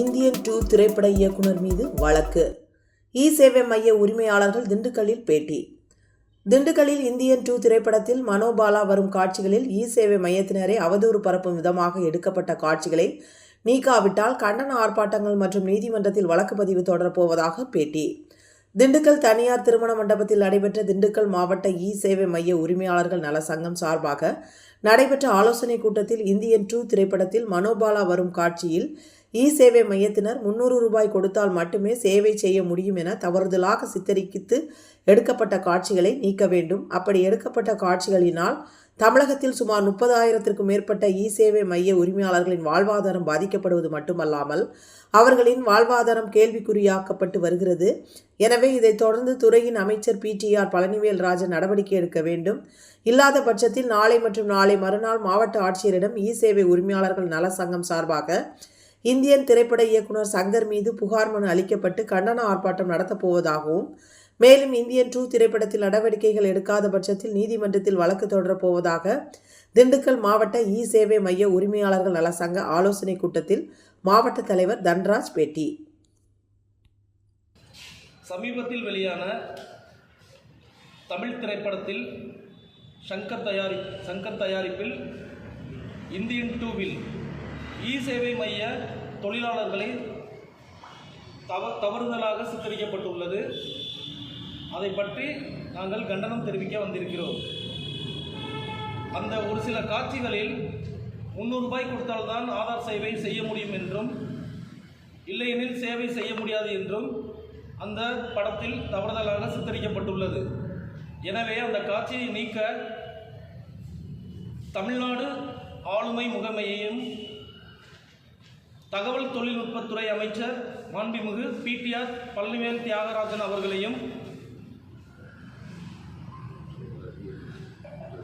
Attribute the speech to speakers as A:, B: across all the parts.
A: Indian two திரைப்பட இயக்குனர் மீது வழக்கு. இ சேவை மைய உரிமையாளர்கள் திண்டுக்கல்லில் பேட்டி. திண்டுக்கல்லில் இந்தியன் டூ திரைப்படத்தில் மனோபாலா வரும் காட்சிகளில் இ சேவை மையத்தினரை அவதூறு பரப்பும் விதமாக எடுக்கப்பட்ட காட்சிகளை நீக்காவிட்டால் கண்டன ஆர்ப்பாட்டங்கள் மற்றும் நீதிமன்றத்தில் வழக்கு பதிவு தொடரப்போவதாக பேட்டி. திண்டுக்கல் தனியார் திருமண மண்டபத்தில் நடைபெற்ற திண்டுக்கல் மாவட்ட இ சேவை மைய உரிமையாளர்கள் நல சங்கம் சார்பாக நடைபெற்ற ஆலோசனைக் கூட்டத்தில் இந்தியன் டூ திரைப்படத்தில் மனோபாலா வரும் காட்சியில் இ சேவை மையத்தினர் முன்னூறு ரூபாய் கொடுத்தால் மட்டுமே சேவை செய்ய முடியும் என தவறுதலாக சித்தரித்து எடுக்கப்பட்ட காட்சிகளை நீக்க வேண்டும். அப்படி எடுக்கப்பட்ட காட்சிகளினால் தமிழகத்தில் சுமார் முப்பதாயிரத்திற்கும் மேற்பட்ட இ சேவை மைய உரிமையாளர்களின் வாழ்வாதாரம் பாதிக்கப்படுவது மட்டுமல்லாமல் அவர்களின் வாழ்வாதாரம் கேள்விக்குறியாக்கப்பட்டு வருகிறது. எனவே இதைத் தொடர்ந்து துறையின் அமைச்சர் பிடிஆர் பழனிவேல் ராஜன் நடவடிக்கை எடுக்க வேண்டும். இல்லாத பட்சத்தில் நாளை மற்றும் நாளை மறுநாள் மாவட்ட ஆட்சியரிடம் இ சேவை உரிமையாளர்கள் நல சங்கம் சார்பாக இந்தியன் திரைப்பட இயக்குனர் சங்கர் மீது புகார் மனு அளிக்கப்பட்டு கண்டன ஆர்ப்பாட்டம் நடத்தப் போவதாகவும் மேலும் இந்தியன் டூ திரைப்படத்தில் நடவடிக்கைகள் எடுக்காத பட்சத்தில் நீதிமன்றத்தில் வழக்கு தொடரப் போவதாக திண்டுக்கல் மாவட்ட இ சேவை மைய உரிமையாளர்கள் நல சங்க ஆலோசனைக் கூட்டத்தில் மாவட்ட தலைவர் தன்ராஜ் பேட்டி.
B: சமீபத்தில் வெளியான தமிழ் திரைப்படத்தில் சங்கர் தயாரி சங்கர் தயாரிப்பில் இந்தியன் டூவில் இ சேவை மைய தொழிலாளர்களை தவ தவறுதலாக சித்தரிக்கப்பட்டுள்ளது. அதை பற்றி நாங்கள் கண்டனம் தெரிவிக்க வந்திருக்கிறோம். அந்த ஒரு சில காட்சிகளில் முந்நூறு ரூபாய் கொடுத்தால்தான் ஆதார் சேவை செய்ய முடியும் என்றும் இல்லையெனில் சேவை செய்ய முடியாது என்றும் அந்த படத்தில் தவறுதலாக சித்தரிக்கப்பட்டுள்ளது. எனவே அந்த காட்சியை நீக்க தமிழ்நாடு ஆளுமை முகமையையும் தகவல் தொழில்நுட்பத்துறை அமைச்சர் மாண்புமிகு பிடிஆர் பழனிவேல் தியாகராஜன் அவர்களையும்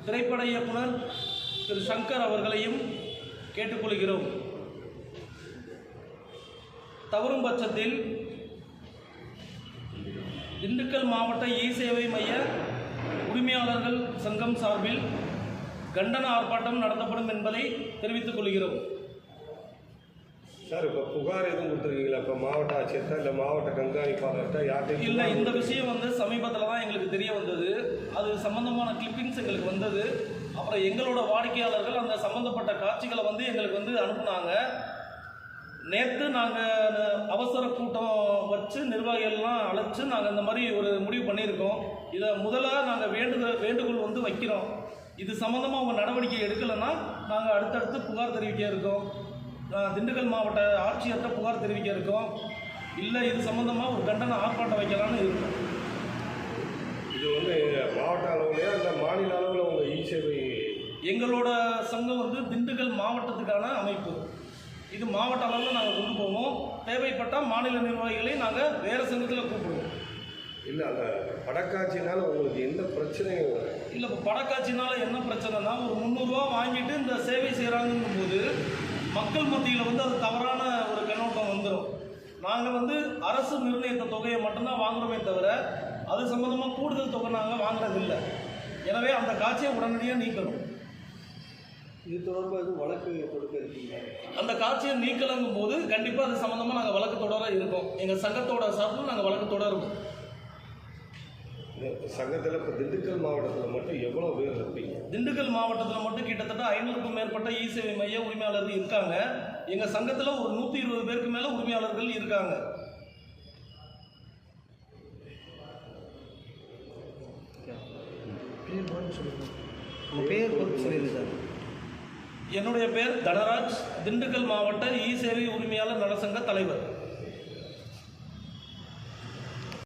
B: திரைப்பட இயக்குனர் திரு சங்கர் அவர்களையும் கேட்டுக்கொள்கிறோம். தவறும் பட்சத்தில் திண்டுக்கல் மாவட்ட இ சேவை மைய உரிமையாளர்கள் சங்கம் சார்பில் கண்டன ஆர்ப்பாட்டம் நடத்தப்படும் என்பதை தெரிவித்துக் கொள்கிறோம்.
C: சார் இப்போ புகார் எதுவும் கொடுத்துருக்கீங்களா? இப்போ மாவட்ட ஆட்சியர்கிட்ட இல்லை மாவட்ட கண்காணிப்பாளர்கிட்ட யார்கிட்ட
B: இல்லை இந்த விஷயம் வந்து சமீபத்தில் தான் எங்களுக்கு தெரிய வந்தது. அது சம்பந்தமான கிளிப்பிங்ஸ் எங்களுக்கு வந்தது. அப்புறம் எங்களோட வாடிக்கையாளர்கள் அந்த சம்பந்தப்பட்ட காட்சிகளை வந்து எங்களுக்கு வந்து அனுப்புனாங்க. நேற்று நாங்கள் அவசர கூட்டம் வச்சு நிர்வாகிகள்லாம் அழைச்சு நாங்கள் இந்த மாதிரி ஒரு முடிவு பண்ணியிருக்கோம். இதை முதலாக நாங்கள் வேண்டுதல் வேண்டுகோள் வந்து வைக்கிறோம். இது சம்மந்தமாக அவங்க நடவடிக்கை எடுக்கலைன்னா நாங்கள் அடுத்தடுத்து புகார் தெரிவிக்க இருக்கோம். திண்டுக்கல் மாவட்ட ஆட்சியர்கிட்ட புகார் தெரிவிக்க இருக்கோம் இல்லை இது சம்மந்தமாக ஒரு கண்டன ஆர்ப்பாட்டம் வைக்கலாம்னு இருக்கோம்
C: இது வந்து மாவட்ட அளவுலையா இல்லை மாநில அளவில் உங்கள் இ சேவை
B: எங்களோட சங்கம் வந்து திண்டுக்கல் மாவட்டத்துக்கான அமைப்பு. இது மாவட்ட அளவில் நாங்கள் கொண்டு போவோம். தேவைப்பட்டால் மாநில நிர்வாகிகளை நாங்கள் வேறு சங்கத்தில் கூப்பிடுவோம்.
C: இல்லை அந்த படக்காட்சினால உங்களுக்கு எந்த பிரச்சனையும் இல்லை.
B: இல்லை இப்போ படக்காட்சினால என்ன பிரச்சனைனா ஒரு முந்நூறுரூவா வாங்கிட்டு இந்த சேவை செய்கிறாங்கும் போது மக்கள் மத்தியில் வந்து அது தவறான ஒரு கண்ணோட்டம் வந்துடும் நாங்கள் வந்து அரசு நிர்ணயித்த தொகையை மட்டும்தான் வாங்குறோமே தவிர அது சம்மந்தமாக கூடுதல் தொகை நாங்கள் வாங்குறதில்லை. எனவே அந்த காட்சியை உடனடியாக நீக்கணும்.
D: இது தொடர்பாக எதுவும் வழக்கு கொடுக்க இருக்கீங்க.
B: அந்த காட்சியை நீக்கலங்கும் போது கண்டிப்பாக அது சம்மந்தமாக நாங்கள் வழக்கு தொடர இருக்கோம். எங்கள் சங்கத்தோட சார்பில் நாங்கள் வழக்கு தொடருவோம்
C: சங்கத்தில் இப்போ திண்டுக்கல் மாவட்டத்தில் மட்டும் எவ்வளோ பேர் இருப்பீங்க?
B: திண்டுக்கல் மாவட்டத்தில் மட்டும் கிட்டத்தட்ட ஐநூறுக்கும் மேற்பட்ட இ சேவை மைய உரிமையாளர்கள் இருக்காங்க. எங்கள் சங்கத்தில் ஒரு நூற்றி இருபது பேருக்கு மேலே உரிமையாளர்கள் இருக்காங்க.
D: உங்கள் சார்
B: என்னுடைய பேர் தனராஜ். திண்டுக்கல் மாவட்ட இ சேவை உரிமையாளர் நலசங்க தலைவர்.